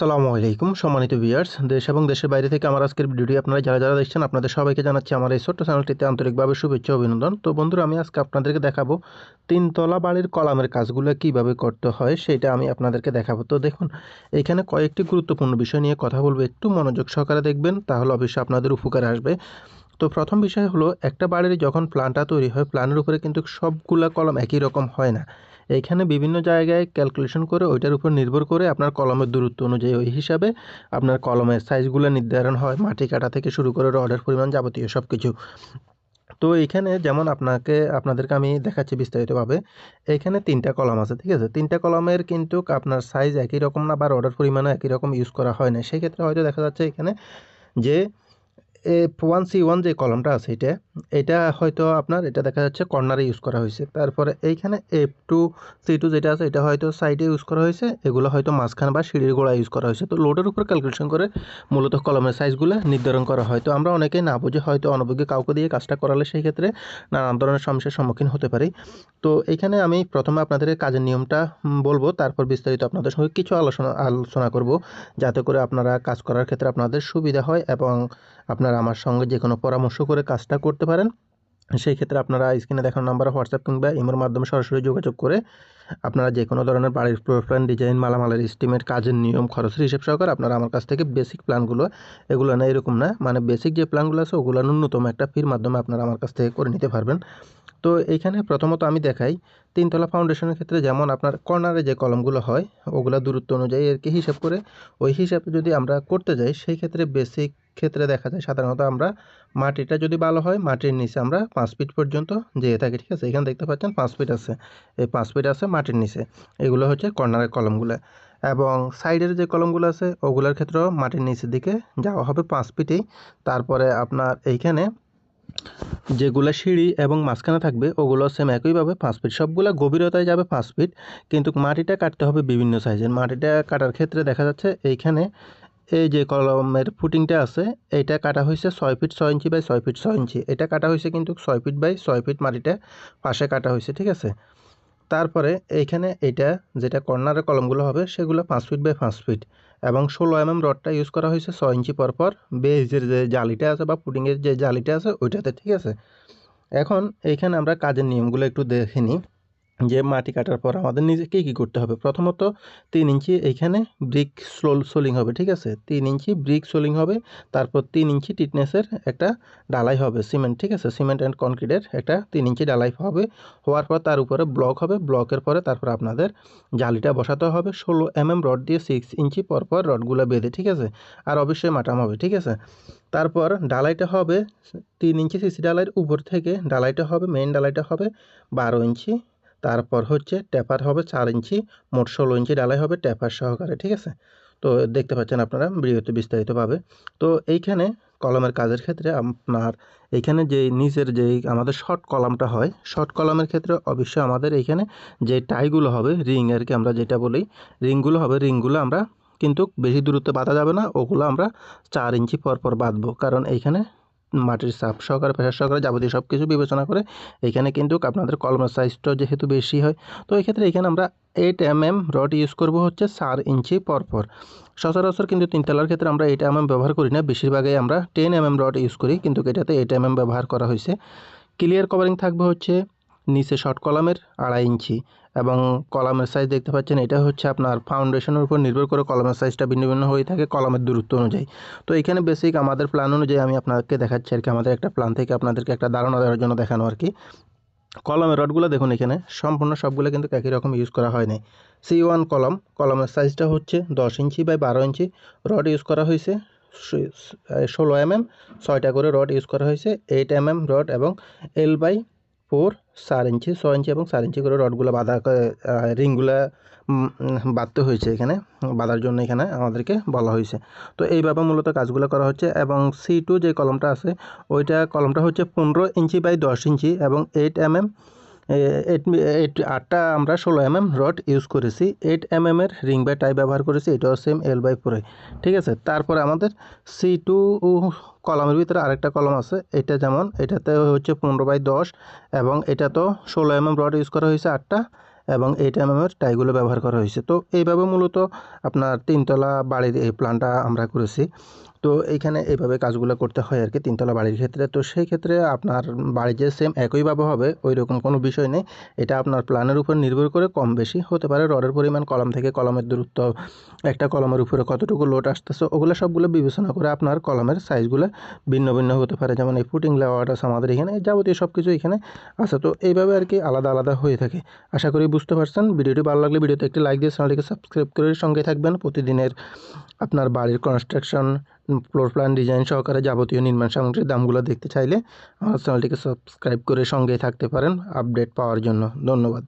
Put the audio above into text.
আসসালামু আলাইকুম, সম্মানিত ভিউয়ার্স দেশ এবং দেশের বাইরে থেকে আমার আজকের ভিডিওটি আপনারা যারা যারা দেখছেন, আপনাদের সবাইকে জানাচ্ছি আমার এই ছোট্ট চ্যানেলটিতে আন্তরিকভাবে শুভেচ্ছা অভিনন্দন। তো বন্ধুরা, আমি আজকে আপনাদেরকে দেখাবো তিনতলা বাড়ির কলামের কাজগুলো কীভাবে করতে হয়, সেটা আমি আপনাদেরকে দেখাবো। তো দেখুন, এখানে কয়েকটি গুরুত্বপূর্ণ বিষয় নিয়ে কথা বলব, একটু মনোযোগ সহকারে দেখবেন, তাহলে অবশ্যই আপনাদের উপকার আসবে। তো প্রথম বিষয় হলো, একটা বাড়ির যখন প্ল্যানটা তৈরি হয়, প্ল্যানের উপরে কিন্তু সবগুলা কলম একই রকম হয় না। এইখানে বিভিন্ন জায়গায় ক্যালকুলেশন করে ওইটার উপর নির্ভর করে আপনার কলমের দূরত্ব অনুযায়ী ওই হিসাবে আপনার কলমের সাইজগুলো নির্ধারণ হয়, মাটি কাটা থেকে শুরু করে রডের পরিমাণ যাবতীয় সব কিছু তো এইখানে যেমন আপনাকে, আপনাদেরকে আমি দেখাচ্ছি বিস্তারিতভাবে এখানে তিনটা কলম আছে, ঠিক আছে? তিনটা কলমের কিন্তু আপনার সাইজ একই রকম না বা রডের পরিমাণও একই রকম ইউজ করা হয় না সেক্ষেত্রে হয়তো দেখা যাচ্ছে এখানে যে ওয়ান সি ওয়ান যে কলমটা আছে এটা এটা হয়তো আপনার, এটা দেখা যাচ্ছে কর্নারে ইউজ করা হয়েছে। তারপরে এইখানে এফ টু সি টু যেটা আছে, এটা হয়তো সাইডে ইউজ করা হয়েছে, এগুলো হয়তো মাঝখান বা সিঁড়ির গোড়া ইউজ করা হয়েছে। তো লোডের উপর ক্যালকুলেশন করে মূলত কলমের সাইজগুলো নির্ধারণ করা হয়। তো আমরা অনেকেই না বুঝে হয়তো অনভিজ্ঞ কাউকে দিয়ে কাজটা করালে সেই ক্ষেত্রে নানান ধরনের সমস্যার সম্মুখীন হতে পারি। তো এখানে আমি প্রথমে আপনাদের কাজের নিয়মটা বলব, তারপর বিস্তারিত আপনাদের সঙ্গে কিছু আলোচনা আলোচনা করব, যাতে করে আপনারা কাজ করার ক্ষেত্রে আপনাদের সুবিধা হয় এবং আপনারা আমার সঙ্গে যে কোনো পরামর্শ করে কাজটা করতে পারেন। সেই ক্ষেত্রে আপনারা স্ক্রিনে দেখানো নাম্বারে হোয়াটসঅ্যাপ কিংবা ইমোর মাধ্যমে সরাসরি যোগাযোগ করে আপনারা যে কোনো ধরনের বাড়ির ফ্লোর প্ল্যান ডিজাইন মালামালের স্টিমের কাজের নিয়ম, খরচের হিসেব সহকারে আপনারা আমার কাছ থেকে বেসিক প্ল্যানগুলো এগুলো না এরকম না মানে বেসিক যে প্ল্যানগুলো আছে ওগুলো ন্যূনতম একটা ফির মাধ্যমে আপনারা আমার কাছ থেকে করে নিতে পারবেন। তো এইখানে প্রথমত আমি দেখাই তিনতলা ফাউন্ডেশনের ক্ষেত্রে যেমন আপনার কর্নারে যে কলমগুলো হয়, ওগুলো দূরত্ব অনুযায়ী আর কি হিসাব করে ওই হিসাবে যদি আমরা করতে যাই, সেই ক্ষেত্রে বেসিক ক্ষেত্রে দেখা যায় সাধারণত আমরা মাটিটা যদি ভালো হয়, মাটির নিচে আমরা পাঁচ ফিট পর্যন্ত যেয়ে থাকি, ঠিক আছে? এখানে দেখতে পাচ্ছেন পাঁচ ফিট আছে। এই পাঁচ ফিট আছে মাটির নিচে। এগুলো হচ্ছে কর্নারের কলমগুলো এবং সাইডের যে কলমগুলো আছে, ওগুলোর ক্ষেত্রেও মাটির নিচের দিকে যাওয়া হবে পাঁচ ফিটেই তারপরে আপনার এইখানে যেগুলো সিঁড়ি এবং মাঝখানে থাকবে, ওগুলো সেম একইভাবে পাঁচ ফিট সবগুলো গভীরতায় যাবে পাঁচ ফিট কিন্তু মাটিটা কাটতে হবে বিভিন্ন সাইজের মাটিটা কাটার ক্ষেত্রে দেখা যাচ্ছে এইখানে এই যে কলমের ফুটিংটা আছে এটা কাটা হয়েছে ছয় ফিট ছয় ইঞ্চি বাই ছয় ফিট ছয় ইঞ্চি। এটা কাটা হয়েছে কিন্তু ছয় ফিট বাই ছয় ফিট মাটিটা পাশে কাটা হয়েছে, ঠিক আছে? তারপরে এইখানে এটা যেটা কর্নারের কলমগুলো হবে, সেগুলো পাঁচ ফিট বাই পাঁচ ফিট এবং ষোলো এম এম রডটা ইউজ করা হয়েছে ছয় ইঞ্চি পরপর পর। বেজের যে জালিটা আছে বা পুডিংয়ের যে জালিটা আছে, ওইটাতে, ঠিক আছে? এখন এইখানে আমরা কাজের নিয়মগুলো একটু দেখে নিই। যে মাটি কাটার পর আমাদের নিজেকে কী করতে হবে? প্রথমত তিন ইঞ্চি এইখানে ব্রিক সোল সোলিং হবে, ঠিক আছে? তিন ইঞ্চি ব্রিক সোলিং হবে, তারপর তিন ইঞ্চি টিটনেসের একটা ডালাই হবে সিমেন্ট ঠিক আছে? সিমেন্ট অ্যান্ড কনক্রিটের একটা তিন ইঞ্চি ডালাই হবে, হওয়ার পর তার উপরে ব্লক হবে ব্লকের পরে তারপর আপনাদের জালিটা বসাতে হবে, ষোলো এম এম রড দিয়ে সিক্স ইঞ্চি পর পর রডগুলো বেঁধে, ঠিক আছে? আর অবশ্যই মাটাম হবে, ঠিক আছে? তারপর ডালাইটা হবে, তিন ইঞ্চি সিসি ডালাইয়ের উপর থেকে ডালাইটা হবে মেইন ডালাইটা হবে, বারো ইঞ্চি তারপর হচ্ছে ট্যাপার হবে চার ইঞ্চি, মোট ষোলো ইঞ্চি ডালাই হবে ট্যাপার সহকারে, ঠিক আছে? তো দেখতে পাচ্ছেন আপনারা ভিডিওতে বিস্তারিতভাবে। তো এইখানে কলমের কাজের ক্ষেত্রে আপনার এইখানে যে নিচের যে আমাদের শর্ট কলামটা হয় শর্ট কলামের ক্ষেত্রে অবশ্যই আমাদের এইখানে যে টাইগুলো হবে রিং আর কি আমরা যেটা বলি রিংগুলো হবে রিংগুলো আমরা কিন্তু বেশি দূরত্বে বাঁধা যাবে না, ওগুলো আমরা চার ইঞ্চি পর পর বাঁধবো। কারণ এইখানে মাটির চাপ সহকারে প্রেশার সহকারে যাবতীয় সব কিছু বিবেচনা করে এখানে কিন্তু আপনাদের কলমের সাইজটা যেহেতু বেশি হয়, তো এক্ষেত্রে ক্ষেত্রে এখানে আমরা eight M M rod use করব হচ্ছে চার ইঞ্চি পরপর। সচরাচর কিন্তু তিনতলার ক্ষেত্রে আমরা এইট এম এম ব্যবহার করি না, বেশিরভাগই আমরা ten M M rod use করি, কিন্তু এটাতে এইট এম এম ব্যবহার করা হয়েছে। ক্লিয়ার কভারিং থাকবে হচ্ছে নিচে শর্ট কলামের আড়াই ইঞ্চি এবং কলামের সাইজ দেখতে পাচ্ছেন, এটা হচ্ছে আপনার ফাউন্ডেশনের উপর নির্ভর করে কলামের সাইজটা ভিন্ন ভিন্ন হয়ে থাকে কলামের দূরত্ব অনুযায়ী। তো এখানে বেসিক আমাদের প্ল্যান অনুযায়ী আমি আপনাকে দেখাচ্ছি আর কি, আমাদের একটা প্ল্যান থেকে আপনাদেরকে একটা ধারণা দেওয়ার জন্য দেখানো আর কি। কলমের রডগুলো দেখুন এখানে, সম্পূর্ণ সবগুলো কিন্তু একই রকম ইউজ করা হয়নি। সি ওয়ান কলম কলমের সাইজটা হচ্ছে দশ ইঞ্চি বাই বারো ইঞ্চি রড ইউজ করা হয়েছে ষোলো এম এম ছয়টা করে রড ইউজ করা হয়েছে এইট এম এম রড এবং এল বাই ফোর চার ইঞ্চি, ছয় ইঞ্চি এবং চার ইঞ্চি করে রডগুলো বাঁধা রিংগুলো বাঁধতে হয়েছে এখানে, বাঁধার জন্য এখানে আমাদেরকে বলা হয়েছে। তো এইভাবে মূলত কাজগুলো করা হচ্ছে এবং সি টু যে কলমটা আছে, ওইটা কলমটা হচ্ছে পনেরো ইঞ্চি বাই দশ ইঞ্চি এবং এইট এম এম এইট আটটা আমরা ষোলো এম এম রড ইউজ করেছি। এইট এম এম এর রিং বাই টাই ব্যবহার করেছি, এটাও সেম এল বাই ফোরে ঠিক আছে? তারপরে আমাদের সি টু কলমের ভিতরে আরেকটা কলম আছে, এটা যেমন, এটাতে হচ্ছে পনেরো বাই দশ এবং এটা তো ষোলো এম এম রড ইউজ করা হয়েছে আটটা এবং এইট এমএমের টাইগুলো ব্যবহার করা হয়েছে। তো এইভাবে মূলত আপনার তিনতলা বাড়ির এই প্ল্যানটা আমরা করেছি। তো এইখানে এইভাবে কাজগুলো করতে হয় আর কি তিনতলা বাড়ির ক্ষেত্রে। তো সেই ক্ষেত্রে আপনার বাড়ি যে সেম একইভাবে হবে ওই রকম কোনো বিষয় নেই। এটা আপনার প্ল্যানের উপর নির্ভর করে কম বেশি হতে পারে। রডের পরিমাণ, কলম থেকে কলমের দূরত্ব, একটা কলমের উপরে কতটুকু লোড আসতেছে, ওগুলো সবগুলো বিবেচনা করে আপনার কলমের সাইজগুলো ভিন্ন ভিন্ন হতে পারে। যেমন এই ফুটিং লেওয়াট আছে আমাদের এখানে যাবতীয় সব কিছু এখানে আছে। তো এইভাবে আর কি আলাদা আলাদা হয়ে থাকে। আশা করি বুঝতে পারছেন। ভিডিওটি ভালো লাগলে ভিডিওতে একটি লাইক দিয়ে চ্যানেলটিকে সাবস্ক্রাইব করে সঙ্গে থাকবেন। প্রতিদিনের আপনার বাড়ির কনস্ট্রাকশন ফ্লোর প্ল্যান ডিজাইন সহকারে যাবতীয় নির্মাণ সামগ্রীর দামগুলো দেখতে চাইলে আমার চ্যানেলটিকে সাবস্ক্রাইব করে সঙ্গেই থাকতে পারেন আপডেট পাওয়ার জন্য। ধন্যবাদ।